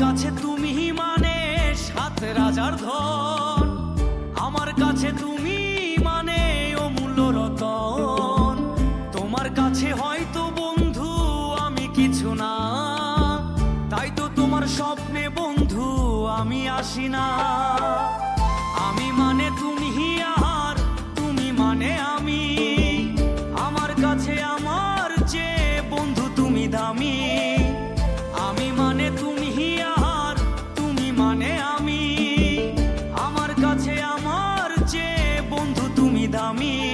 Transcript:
কাছে তুমি মানে সাত রাজার ধন। আমার কাছে তুমি মানে অমূল্য রতন। তোমার কাছে হয়তো বন্ধু আমি কিছু না। তাই তো তোমার স্বপ্নে বন্ধু আমি আসি না। আমি মানে তুমি আর তুমি মানে আমি। আমার কাছে আমার যে বন্ধু তুমি দামি। দামি